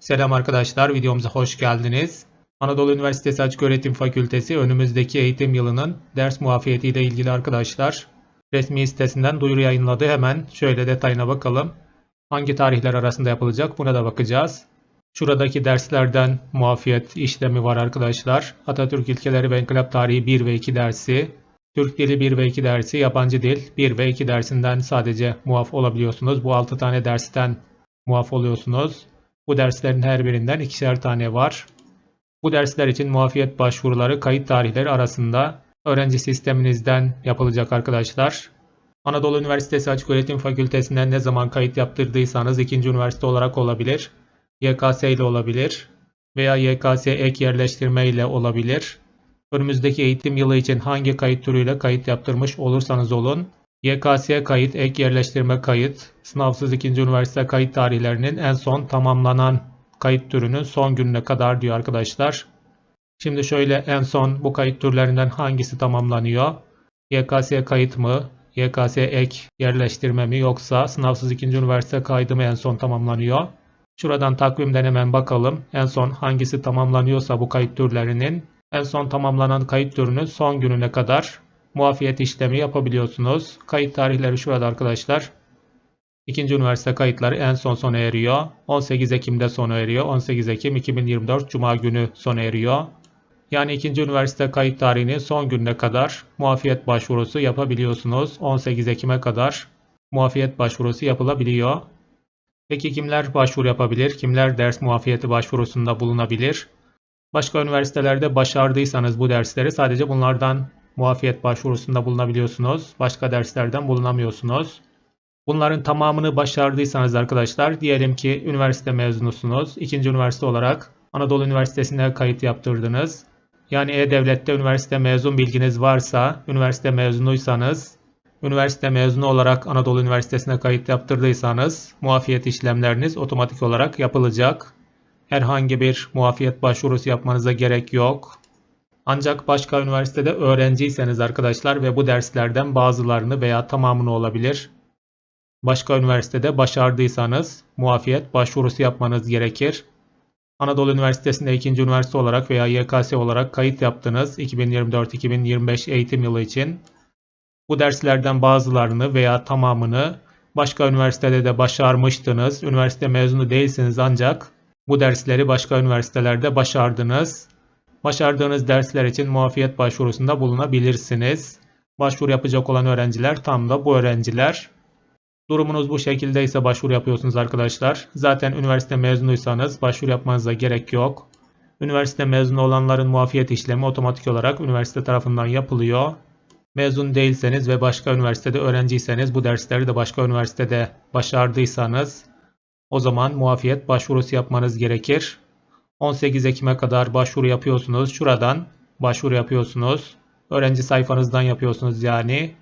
Selam arkadaşlar, videomuza hoş geldiniz. Anadolu Üniversitesi Açıköğretim Fakültesi önümüzdeki eğitim yılının ders muafiyetiyle ilgili arkadaşlar resmi sitesinden duyuru yayınladı. Hemen şöyle detayına bakalım. Hangi tarihler arasında yapılacak buna da bakacağız. Şuradaki derslerden muafiyet işlemi var arkadaşlar. Atatürk İlkeleri ve İnkılap Tarihi 1 ve 2 dersi, Türk Dili 1 ve 2 dersi, Yabancı Dil 1 ve 2 dersinden sadece muaf olabiliyorsunuz. Bu 6 tane dersten muaf oluyorsunuz. Bu derslerin her birinden ikişer tane var. Bu dersler için muafiyet başvuruları kayıt tarihleri arasında öğrenci sisteminizden yapılacak arkadaşlar. Anadolu Üniversitesi Açıköğretim Fakültesinden ne zaman kayıt yaptırdıysanız ikinci üniversite olarak olabilir. YKS ile olabilir veya YKS ek yerleştirme ile olabilir. Önümüzdeki eğitim yılı için hangi kayıt türüyle kayıt yaptırmış olursanız olun, YKS kayıt, ek yerleştirme kayıt, sınavsız ikinci üniversite kayıt tarihlerinin en son tamamlanan kayıt türünün son gününe kadar diyor arkadaşlar. Şimdi şöyle en son bu kayıt türlerinden hangisi tamamlanıyor? YKS kayıt mı? YKS ek yerleştirme mi yoksa sınavsız ikinci üniversite kaydı mı en son tamamlanıyor? Şuradan takvimden hemen bakalım. En son hangisi tamamlanıyorsa bu kayıt türlerinin en son tamamlanan kayıt türünün son gününe kadar muafiyet işlemi yapabiliyorsunuz. Kayıt tarihleri şurada arkadaşlar. İkinci üniversite kayıtları en son sona eriyor. 18 Ekim'de sona eriyor. 18 Ekim 2024 Cuma günü sona eriyor. Yani ikinci üniversite kayıt tarihinin son gününe kadar muafiyet başvurusu yapabiliyorsunuz. 18 Ekim'e kadar muafiyet başvurusu yapılabiliyor. Peki kimler başvuru yapabilir? Kimler ders muafiyeti başvurusunda bulunabilir? Başka üniversitelerde başardıysanız bu dersleri sadece bunlardan muafiyet başvurusunda bulunabiliyorsunuz. Başka derslerden bulunamıyorsunuz. Bunların tamamını başardıysanız arkadaşlar diyelim ki üniversite mezunusunuz. İkinci üniversite olarak Anadolu Üniversitesi'ne kayıt yaptırdınız. Yani E-Devlet'te üniversite mezun bilginiz varsa, üniversite mezunuysanız, üniversite mezunu olarak Anadolu Üniversitesi'ne kayıt yaptırdıysanız muafiyet işlemleriniz otomatik olarak yapılacak. Herhangi bir muafiyet başvurusu yapmanıza gerek yok. Ancak başka üniversitede öğrenciyseniz arkadaşlar ve bu derslerden bazılarını veya tamamını olabilir. Başka üniversitede başardıysanız muafiyet başvurusu yapmanız gerekir. Anadolu Üniversitesi'nde ikinci üniversite olarak veya YKS olarak kayıt yaptınız 2024-2025 eğitim yılı için. Bu derslerden bazılarını veya tamamını başka üniversitede de başarmıştınız. Üniversite mezunu değilsiniz ancak bu dersleri başka üniversitelerde başardınız. Başardığınız dersler için muafiyet başvurusunda bulunabilirsiniz. Başvuru yapacak olan öğrenciler tam da bu öğrenciler. Durumunuz bu şekilde ise başvuru yapıyorsunuz arkadaşlar. Zaten üniversite mezunuysanız başvuru yapmanıza gerek yok. Üniversite mezunu olanların muafiyet işlemi otomatik olarak üniversite tarafından yapılıyor. Mezun değilseniz ve başka üniversitede öğrenciyseniz bu dersleri de başka üniversitede başardıysanız o zaman muafiyet başvurusu yapmanız gerekir. 18 Ekim'e kadar başvuru yapıyorsunuz. Şuradan başvuru yapıyorsunuz. Öğrenci sayfanızdan yapıyorsunuz yani.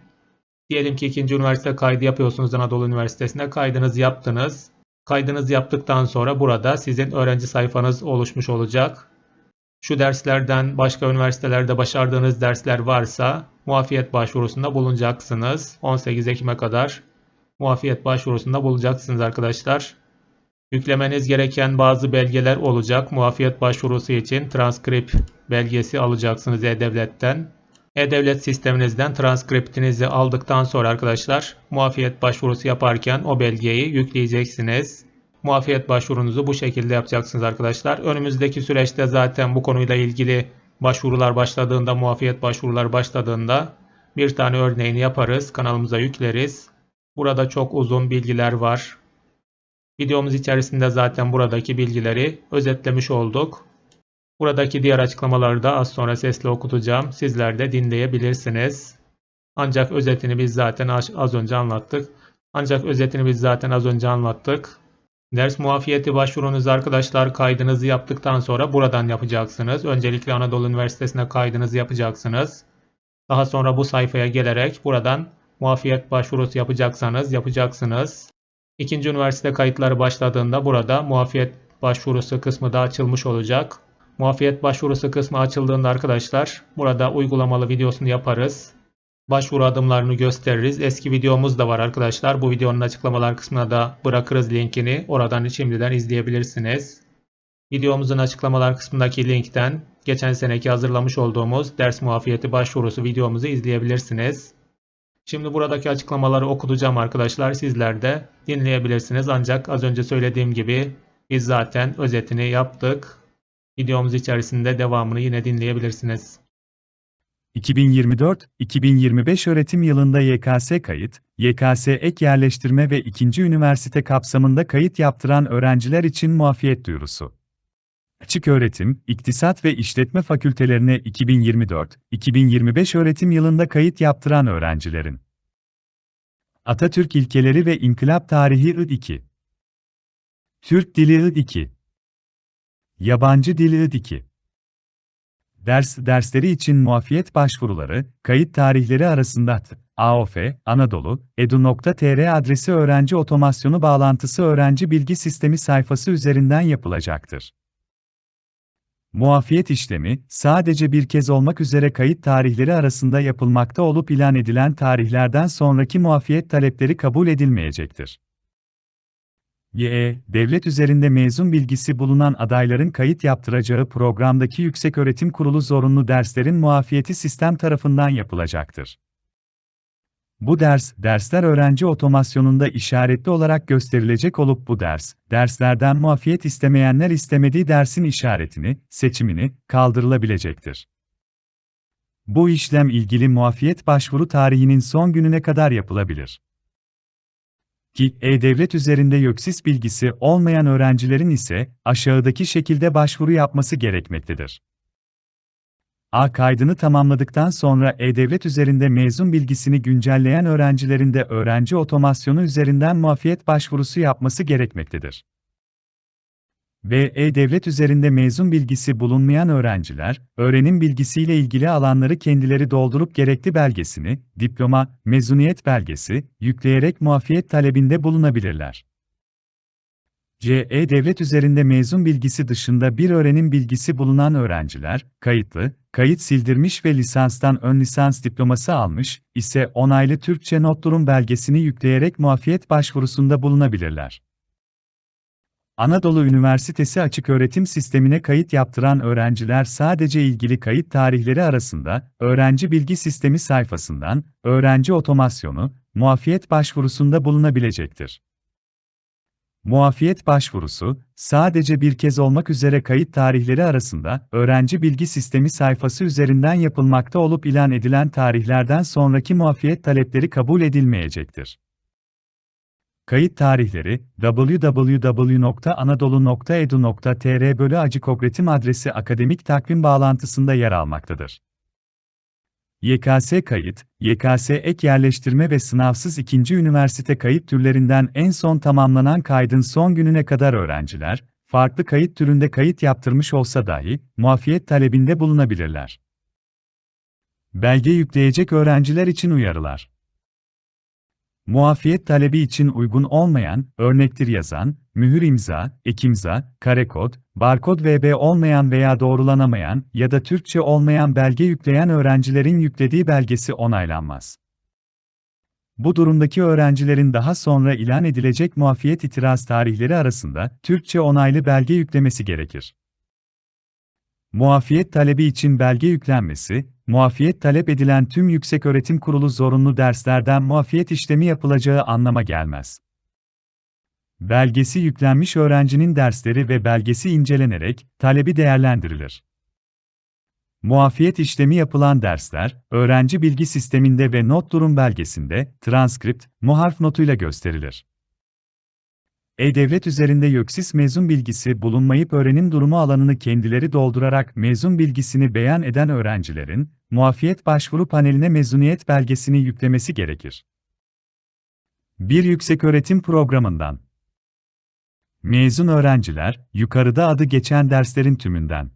Diyelim ki ikinci üniversite kaydı yapıyorsunuz Anadolu Üniversitesi'ne. Kaydınızı yaptınız. Kaydınızı yaptıktan sonra burada sizin öğrenci sayfanız oluşmuş olacak. Şu derslerden başka üniversitelerde başardığınız dersler varsa muafiyet başvurusunda bulunacaksınız. 18 Ekim'e kadar muafiyet başvurusunda bulunacaksınız arkadaşlar. Yüklemeniz gereken bazı belgeler olacak. Muafiyet başvurusu için transkript belgesi alacaksınız E-Devlet'ten. E-Devlet sisteminizden transkriptinizi aldıktan sonra arkadaşlar muafiyet başvurusu yaparken o belgeyi yükleyeceksiniz. Muafiyet başvurunuzu bu şekilde yapacaksınız arkadaşlar. Önümüzdeki süreçte zaten bu konuyla ilgili başvurular başladığında, muafiyet başvurular başladığında bir tane örneğini yaparız. Kanalımıza yükleriz. Burada çok uzun bilgiler var. Videomuz içerisinde zaten buradaki bilgileri özetlemiş olduk. Buradaki diğer açıklamaları da az sonra sesli okutacağım. Sizler de dinleyebilirsiniz. Ancak özetini biz zaten az önce anlattık. Ancak özetini biz zaten az önce anlattık. Ders muafiyeti başvurunuzu arkadaşlar kaydınızı yaptıktan sonra buradan yapacaksınız. Öncelikle Anadolu Üniversitesi'ne kaydınızı yapacaksınız. Daha sonra bu sayfaya gelerek buradan muafiyet başvurusu yapacaksanız yapacaksınız. İkinci üniversite kayıtları başladığında burada muafiyet başvurusu kısmı da açılmış olacak. Muafiyet başvurusu kısmı açıldığında arkadaşlar burada uygulamalı videosunu yaparız. Başvuru adımlarını gösteririz. Eski videomuz da var arkadaşlar. Bu videonun açıklamalar kısmına da bırakırız linkini. Oradan şimdiden izleyebilirsiniz. Videomuzun açıklamalar kısmındaki linkten geçen seneki hazırlamış olduğumuz ders muafiyeti başvurusu videomuzu izleyebilirsiniz. Şimdi buradaki açıklamaları okutacağım arkadaşlar. Sizler de dinleyebilirsiniz. Ancak az önce söylediğim gibi biz zaten özetini yaptık. Videomuz içerisinde devamını yine dinleyebilirsiniz. 2024-2025 öğretim yılında YKS kayıt, YKS ek yerleştirme ve ikinci üniversite kapsamında kayıt yaptıran öğrenciler için muafiyet duyurusu. Açık öğretim, İktisat ve İşletme fakültelerine 2024-2025 öğretim yılında kayıt yaptıran öğrencilerin. Atatürk ilkeleri ve İnkılap tarihi I2 Türk dili I2 Yabancı dili I2 Ders dersleri için muafiyet başvuruları, kayıt tarihleri arasında AOF, Anadolu, edu.tr adresi öğrenci otomasyonu bağlantısı öğrenci bilgi sistemi sayfası üzerinden yapılacaktır. Muafiyet işlemi, sadece bir kez olmak üzere kayıt tarihleri arasında yapılmakta olup ilan edilen tarihlerden sonraki muafiyet talepleri kabul edilmeyecektir. YE, devlet üzerinde mezun bilgisi bulunan adayların kayıt yaptıracağı programdaki Yükseköğretim Kurulu zorunlu derslerin muafiyeti sistem tarafından yapılacaktır. Bu ders, dersler öğrenci otomasyonunda işaretli olarak gösterilecek olup bu ders, derslerden muafiyet istemeyenler istemediği dersin işaretini, seçimini, kaldırılabilecektir. Bu işlem ilgili muafiyet başvuru tarihinin son gününe kadar yapılabilir ki e-devlet üzerinde YÖKSİS bilgisi olmayan öğrencilerin ise aşağıdaki şekilde başvuru yapması gerekmektedir. A kaydını tamamladıktan sonra e-devlet üzerinde mezun bilgisini güncelleyen öğrencilerin de öğrenci otomasyonu üzerinden muafiyet başvurusu yapması gerekmektedir. B. E-Devlet üzerinde mezun bilgisi bulunmayan öğrenciler, öğrenim bilgisiyle ilgili alanları kendileri doldurup gerekli belgesini, diploma, mezuniyet belgesi, yükleyerek muafiyet talebinde bulunabilirler. C. E-Devlet üzerinde mezun bilgisi dışında bir öğrenim bilgisi bulunan öğrenciler, kayıtlı, kayıt sildirmiş ve lisanstan ön lisans diploması almış ise onaylı Türkçe not durum belgesini yükleyerek muafiyet başvurusunda bulunabilirler. Anadolu Üniversitesi açıköğretim sistemine kayıt yaptıran öğrenciler sadece ilgili kayıt tarihleri arasında öğrenci bilgi sistemi sayfasından öğrenci otomasyonu muafiyet başvurusunda bulunabilecektir. Muafiyet başvurusu sadece bir kez olmak üzere kayıt tarihleri arasında öğrenci bilgi sistemi sayfası üzerinden yapılmakta olup ilan edilen tarihlerden sonraki muafiyet talepleri kabul edilmeyecektir. Kayıt tarihleri www.anadolu.edu.tr bölü acikogretim adresi akademik takvim bağlantısında yer almaktadır. YKS kayıt, YKS ek yerleştirme ve sınavsız ikinci üniversite kayıt türlerinden en son tamamlanan kaydın son gününe kadar öğrenciler, farklı kayıt türünde kayıt yaptırmış olsa dahi, muafiyet talebinde bulunabilirler. Belge yükleyecek öğrenciler için uyarılar. Muafiyet talebi için uygun olmayan, örnektir yazan, mühür imza, ek imza, karekod, barkod VB olmayan veya doğrulanamayan ya da Türkçe olmayan belge yükleyen öğrencilerin yüklediği belgesi onaylanmaz. Bu durumdaki öğrencilerin daha sonra ilan edilecek muafiyet itiraz tarihleri arasında Türkçe onaylı belge yüklemesi gerekir. Muafiyet talebi için belge yüklenmesi, muafiyet talep edilen tüm yükseköğretim kurulu zorunlu derslerden muafiyet işlemi yapılacağı anlama gelmez. Belgesi yüklenmiş öğrencinin dersleri ve belgesi incelenerek talebi değerlendirilir. Muafiyet işlemi yapılan dersler, öğrenci bilgi sisteminde ve not durum belgesinde, transkript, muharf notuyla gösterilir. E-Devlet üzerinde YÖKSİS mezun bilgisi bulunmayıp öğrenim durumu alanını kendileri doldurarak mezun bilgisini beyan eden öğrencilerin, muafiyet başvuru paneline mezuniyet belgesini yüklemesi gerekir. Bir yükseköğretim programından Mezun öğrenciler, yukarıda adı geçen derslerin tümünden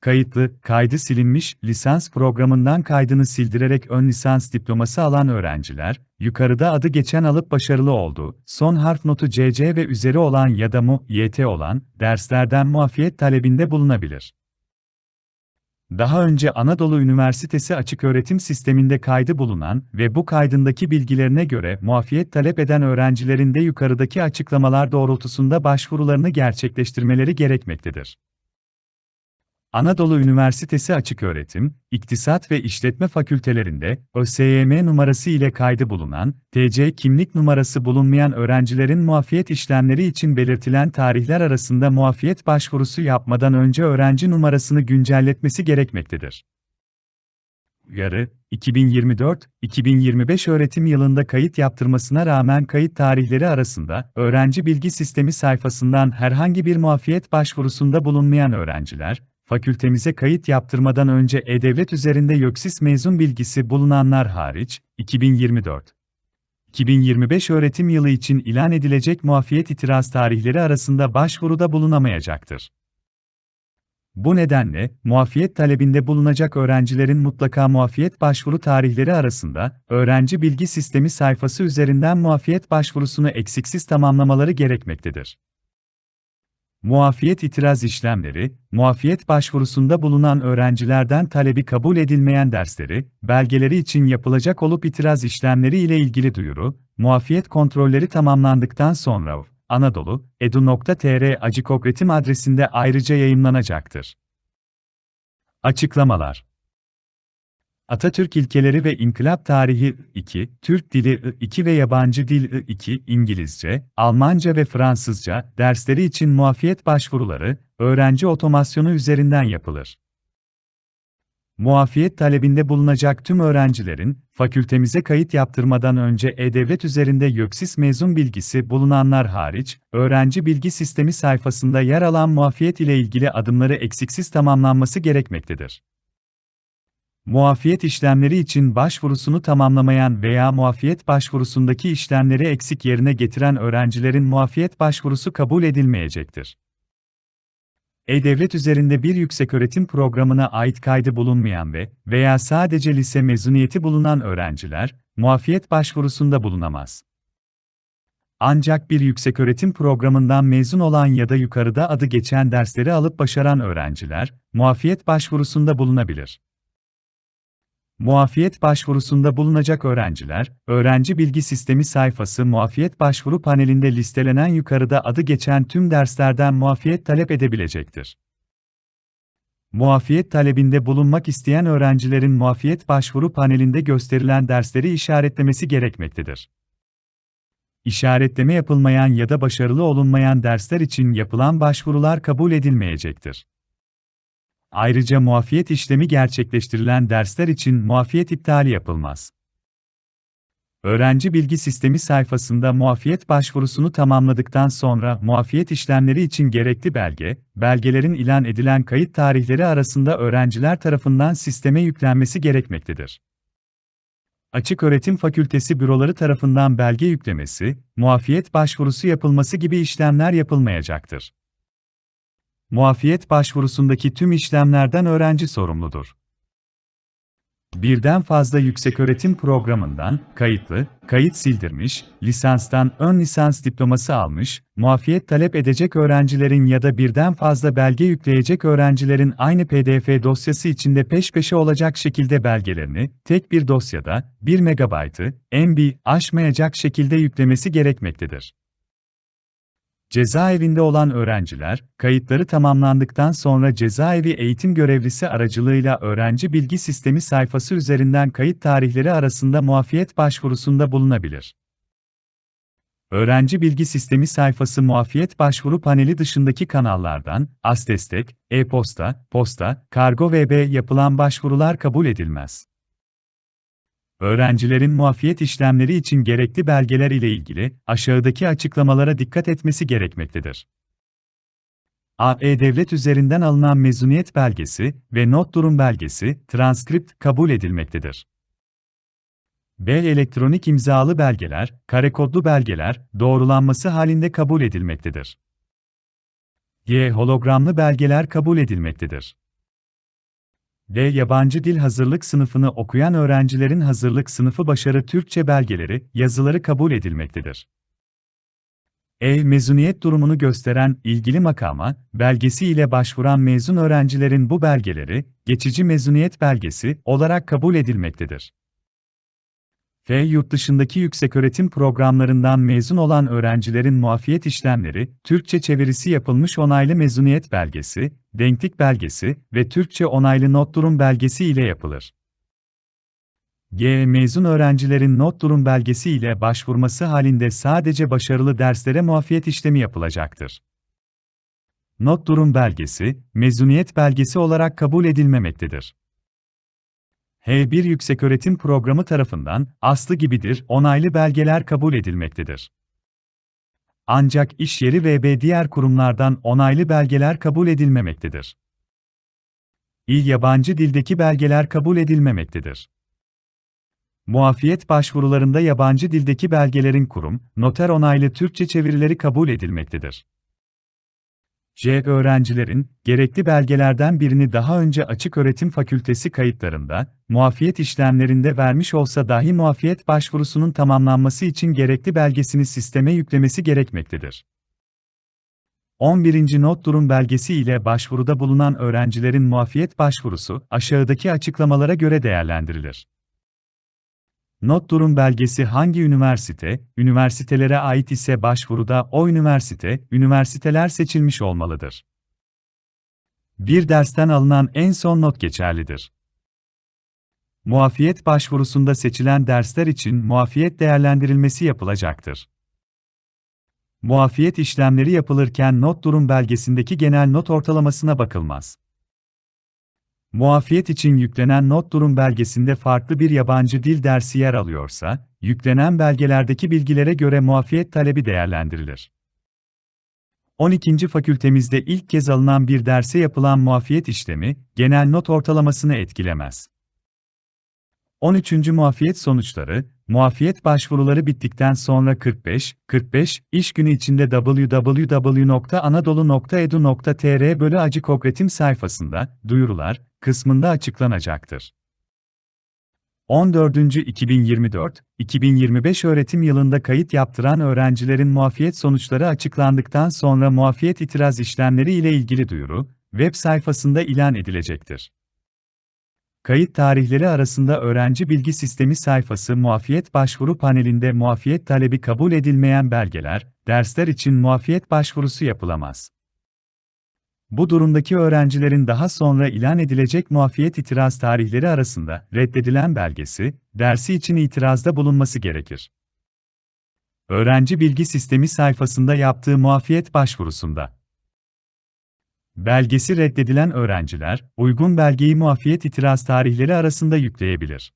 kayıtlı, kaydı silinmiş, lisans programından kaydını sildirerek ön lisans diploması alan öğrenciler, yukarıda adı geçen alıp başarılı oldu, son harf notu CC ve üzeri olan ya da mu, YT olan, derslerden muafiyet talebinde bulunabilir. daha önce Anadolu Üniversitesi açıköğretim sisteminde kaydı bulunan ve bu kaydındaki bilgilerine göre muafiyet talep eden öğrencilerin de yukarıdaki açıklamalar doğrultusunda başvurularını gerçekleştirmeleri gerekmektedir. Anadolu Üniversitesi Açıköğretim, İktisat ve İşletme Fakültelerinde ÖSYM numarası ile kaydı bulunan, TC kimlik numarası bulunmayan öğrencilerin muafiyet işlemleri için belirtilen tarihler arasında muafiyet başvurusu yapmadan önce öğrenci numarasını güncelletmesi gerekmektedir. Yarı, 2024-2025 öğretim yılında kayıt yaptırmasına rağmen kayıt tarihleri arasında öğrenci bilgi sistemi sayfasından herhangi bir muafiyet başvurusunda bulunmayan öğrenciler, fakültemize kayıt yaptırmadan önce E-Devlet üzerinde YÖKSİS mezun bilgisi bulunanlar hariç, 2024 2025 öğretim yılı için ilan edilecek muafiyet itiraz tarihleri arasında başvuruda bulunamayacaktır. Bu nedenle, muafiyet talebinde bulunacak öğrencilerin mutlaka muafiyet başvuru tarihleri arasında, öğrenci bilgi sistemi sayfası üzerinden muafiyet başvurusunu eksiksiz tamamlamaları gerekmektedir. Muafiyet itiraz işlemleri, muafiyet başvurusunda bulunan öğrencilerden talebi kabul edilmeyen dersleri, belgeleri için yapılacak olup itiraz işlemleri ile ilgili duyuru, muafiyet kontrolleri tamamlandıktan sonra Anadolu, edu.tr acikokretim adresinde ayrıca yayınlanacaktır. Açıklamalar Atatürk ilkeleri ve İnkılap tarihi 2, Türk dili 2 ve yabancı dil 2, İngilizce, Almanca ve Fransızca dersleri için muafiyet başvuruları öğrenci otomasyonu üzerinden yapılır. Muafiyet talebinde bulunacak tüm öğrencilerin fakültemize kayıt yaptırmadan önce E-Devlet üzerinde YÖKSİS mezun bilgisi bulunanlar hariç, öğrenci bilgi sistemi sayfasında yer alan muafiyet ile ilgili adımları eksiksiz tamamlanması gerekmektedir. Muafiyet işlemleri için başvurusunu tamamlamayan veya muafiyet başvurusundaki işlemleri eksik yerine getiren öğrencilerin muafiyet başvurusu kabul edilmeyecektir. E-Devlet üzerinde bir yükseköğretim programına ait kaydı bulunmayan ve veya sadece lise mezuniyeti bulunan öğrenciler, muafiyet başvurusunda bulunamaz. Ancak bir yükseköğretim programından mezun olan ya da yukarıda adı geçen dersleri alıp başaran öğrenciler, muafiyet başvurusunda bulunabilir. Muafiyet başvurusunda bulunacak öğrenciler, Öğrenci Bilgi Sistemi sayfası muafiyet başvuru panelinde listelenen yukarıda adı geçen tüm derslerden muafiyet talep edebilecektir. Muafiyet talebinde bulunmak isteyen öğrencilerin muafiyet başvuru panelinde gösterilen dersleri işaretlemesi gerekmektedir. İşaretleme yapılmayan ya da başarılı olunmayan dersler için yapılan başvurular kabul edilmeyecektir. Ayrıca muafiyet işlemi gerçekleştirilen dersler için muafiyet iptali yapılmaz. Öğrenci bilgi sistemi sayfasında muafiyet başvurusunu tamamladıktan sonra muafiyet işlemleri için gerekli belge, belgelerin ilan edilen kayıt tarihleri arasında öğrenciler tarafından sisteme yüklenmesi gerekmektedir. Açık Öğretim Fakültesi büroları tarafından belge yüklemesi, muafiyet başvurusu yapılması gibi işlemler yapılmayacaktır. Muafiyet başvurusundaki tüm işlemlerden öğrenci sorumludur. Birden fazla yükseköğretim programından kayıtlı, kayıt sildirmiş, lisanstan ön lisans diploması almış, muafiyet talep edecek öğrencilerin ya da birden fazla belge yükleyecek öğrencilerin aynı PDF dosyası içinde peş peşe olacak şekilde belgelerini tek bir dosyada 1 MB, MB aşmayacak şekilde yüklemesi gerekmektedir. Cezaevinde olan öğrenciler, kayıtları tamamlandıktan sonra cezaevi eğitim görevlisi aracılığıyla öğrenci bilgi sistemi sayfası üzerinden kayıt tarihleri arasında muafiyet başvurusunda bulunabilir. Öğrenci bilgi sistemi sayfası muafiyet başvuru paneli dışındaki kanallardan, ASDestek, e-posta, posta, kargo VB yapılan başvurular kabul edilmez. Öğrencilerin muafiyet işlemleri için gerekli belgeler ile ilgili aşağıdaki açıklamalara dikkat etmesi gerekmektedir. A. E-Devlet üzerinden alınan mezuniyet belgesi ve not durum belgesi, transkript kabul edilmektedir. B. Elektronik imzalı belgeler, karekodlu belgeler, doğrulanması halinde kabul edilmektedir. G. Hologramlı belgeler kabul edilmektedir. D. Yabancı dil hazırlık sınıfını okuyan öğrencilerin hazırlık sınıfı başarı Türkçe belgeleri, yazıları kabul edilmektedir. E. Mezuniyet durumunu gösteren ilgili makama, belgesi ile başvuran mezun öğrencilerin bu belgeleri, geçici mezuniyet belgesi olarak kabul edilmektedir. F. Yurt dışındaki yükseköğretim programlarından mezun olan öğrencilerin muafiyet işlemleri, Türkçe çevirisi yapılmış onaylı mezuniyet belgesi, denklik belgesi ve Türkçe onaylı not durum belgesi ile yapılır. G. Mezun öğrencilerin not durum belgesi ile başvurması halinde sadece başarılı derslere muafiyet işlemi yapılacaktır. Not durum belgesi, mezuniyet belgesi olarak kabul edilmemektedir. H1 Yükseköğretim Programı tarafından aslı gibidir onaylı belgeler kabul edilmektedir. Ancak iş yeri ve diğer kurumlardan onaylı belgeler kabul edilmemektedir. İl yabancı dildeki belgeler kabul edilmemektedir. Muafiyet başvurularında yabancı dildeki belgelerin kurum, noter onaylı Türkçe çevirileri kabul edilmektedir. C. Öğrencilerin, gerekli belgelerden birini daha önce Açık Öğretim Fakültesi kayıtlarında, muafiyet işlemlerinde vermiş olsa dahi muafiyet başvurusunun tamamlanması için gerekli belgesini sisteme yüklemesi gerekmektedir. 11. Not durum belgesi ile başvuruda bulunan öğrencilerin muafiyet başvurusu, aşağıdaki açıklamalara göre değerlendirilir. Not durum belgesi hangi üniversite, üniversitelere ait ise başvuruda o üniversite, üniversiteler seçilmiş olmalıdır. Bir dersten alınan en son not geçerlidir. Muafiyet başvurusunda seçilen dersler için muafiyet değerlendirilmesi yapılacaktır. Muafiyet işlemleri yapılırken not durum belgesindeki genel not ortalamasına bakılmaz. Muafiyet için yüklenen not durum belgesinde farklı bir yabancı dil dersi yer alıyorsa, yüklenen belgelerdeki bilgilere göre muafiyet talebi değerlendirilir. 12. fakültemizde ilk kez alınan bir derse yapılan muafiyet işlemi, genel not ortalamasını etkilemez. 13. muafiyet sonuçları, muafiyet başvuruları bittikten sonra 45, 45 iş günü içinde www.anadolu.edu.tr bölü acıkokretim sayfasında, duyurular, kısmında açıklanacaktır. 14. 2024-2025 öğretim yılında kayıt yaptıran öğrencilerin muafiyet sonuçları açıklandıktan sonra muafiyet itiraz işlemleri ile ilgili duyuru, web sayfasında ilan edilecektir. Kayıt tarihleri arasında Öğrenci Bilgi Sistemi sayfası muafiyet başvuru panelinde muafiyet talebi kabul edilmeyen belgeler, dersler için muafiyet başvurusu yapılamaz. Bu durumdaki öğrencilerin daha sonra ilan edilecek muafiyet itiraz tarihleri arasında reddedilen belgesi, dersi için itirazda bulunması gerekir. Öğrenci Bilgi Sistemi sayfasında yaptığı muafiyet başvurusunda Belgesi reddedilen öğrenciler, uygun belgeyi muafiyet itiraz tarihleri arasında yükleyebilir.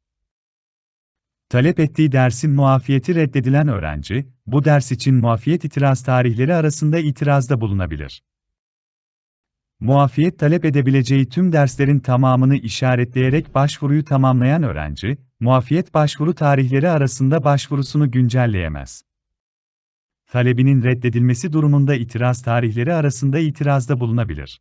Talep ettiği dersin muafiyeti reddedilen öğrenci, bu ders için muafiyet itiraz tarihleri arasında itirazda bulunabilir. Muafiyet talep edebileceği tüm derslerin tamamını işaretleyerek başvuruyu tamamlayan öğrenci, muafiyet başvuru tarihleri arasında başvurusunu güncelleyemez talebinin reddedilmesi durumunda itiraz tarihleri arasında itirazda bulunabilir.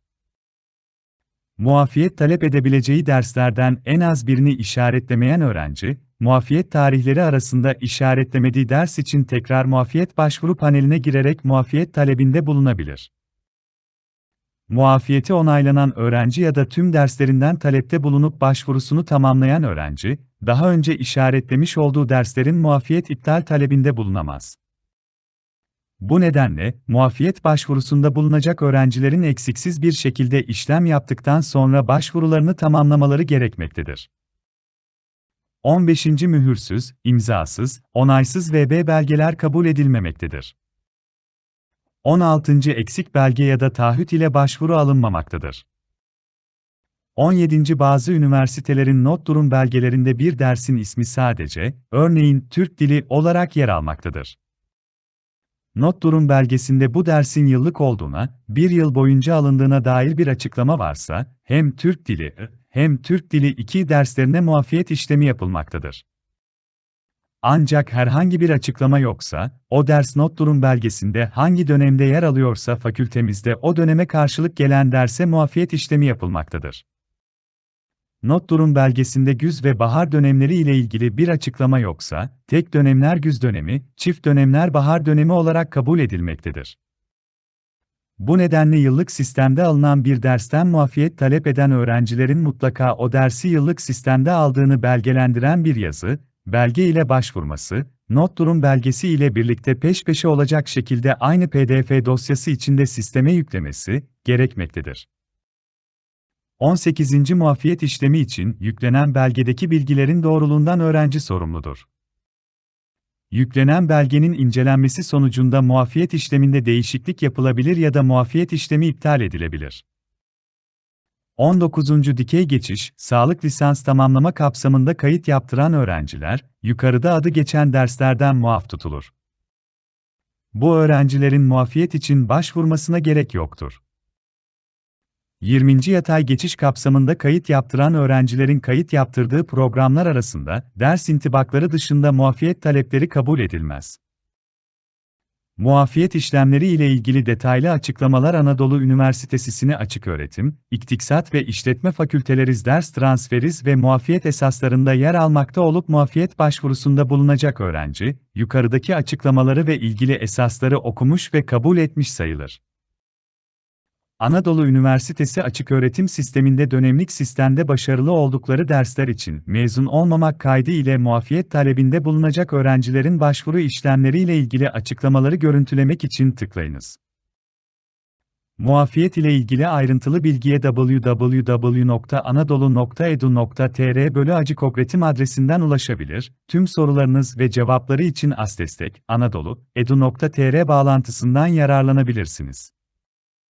Muafiyet talep edebileceği derslerden en az birini işaretlemeyen öğrenci, muafiyet tarihleri arasında işaretlemediği ders için tekrar muafiyet başvuru paneline girerek muafiyet talebinde bulunabilir. Muafiyeti onaylanan öğrenci ya da tüm derslerinden talepte bulunup başvurusunu tamamlayan öğrenci, daha önce işaretlemiş olduğu derslerin muafiyet iptal talebinde bulunamaz. Bu nedenle, muafiyet başvurusunda bulunacak öğrencilerin eksiksiz bir şekilde işlem yaptıktan sonra başvurularını tamamlamaları gerekmektedir. 15. Mühürsüz, imzasız, onaysız VB belgeler kabul edilmemektedir. 16. Eksik belge ya da taahhüt ile başvuru alınmamaktadır. 17. Bazı üniversitelerin not durum belgelerinde bir dersin ismi sadece, örneğin Türk Dili olarak yer almaktadır. Not durum belgesinde bu dersin yıllık olduğuna, bir yıl boyunca alındığına dair bir açıklama varsa, hem Türk Dili hem Türk Dili 2 derslerine muafiyet işlemi yapılmaktadır. Ancak herhangi bir açıklama yoksa, o ders not durum belgesinde hangi dönemde yer alıyorsa fakültemizde o döneme karşılık gelen derse muafiyet işlemi yapılmaktadır. Not durum belgesinde güz ve bahar dönemleri ile ilgili bir açıklama yoksa, tek dönemler güz dönemi, çift dönemler bahar dönemi olarak kabul edilmektedir. Bu nedenle yıllık sistemde alınan bir dersten muafiyet talep eden öğrencilerin mutlaka o dersi yıllık sistemde aldığını belgelendiren bir yazı, belge ile başvurması, not durum belgesi ile birlikte peş peşe olacak şekilde aynı PDF dosyası içinde sisteme yüklemesi gerekmektedir. 18. muafiyet işlemi için yüklenen belgedeki bilgilerin doğruluğundan öğrenci sorumludur. Yüklenen belgenin incelenmesi sonucunda muafiyet işleminde değişiklik yapılabilir ya da muafiyet işlemi iptal edilebilir. 19. Dikey geçiş, sağlık lisans tamamlama kapsamında kayıt yaptıran öğrenciler, yukarıda adı geçen derslerden muaf tutulur. Bu öğrencilerin muafiyet için başvurmasına gerek yoktur. 20. yatay geçiş kapsamında kayıt yaptıran öğrencilerin kayıt yaptırdığı programlar arasında ders intibakları dışında muafiyet talepleri kabul edilmez. Muafiyet işlemleri ile ilgili detaylı açıklamalar Anadolu Üniversitesi'ne açık öğretim, İktisat ve İşletme Fakülteleriz ders transferiz ve muafiyet esaslarında yer almakta olup muafiyet başvurusunda bulunacak öğrenci, yukarıdaki açıklamaları ve ilgili esasları okumuş ve kabul etmiş sayılır. Anadolu Üniversitesi açıköğretim sisteminde dönemlik sistemde başarılı oldukları dersler için mezun olmamak kaydı ile muafiyet talebinde bulunacak öğrencilerin başvuru işlemleriyle ilgili açıklamaları görüntülemek için tıklayınız. Muafiyet ile ilgili ayrıntılı bilgiye www.anadolu.edu.tr bölü acıkokretim adresinden ulaşabilir, tüm sorularınız ve cevapları için asdestek, anadolu, edu.tr bağlantısından yararlanabilirsiniz.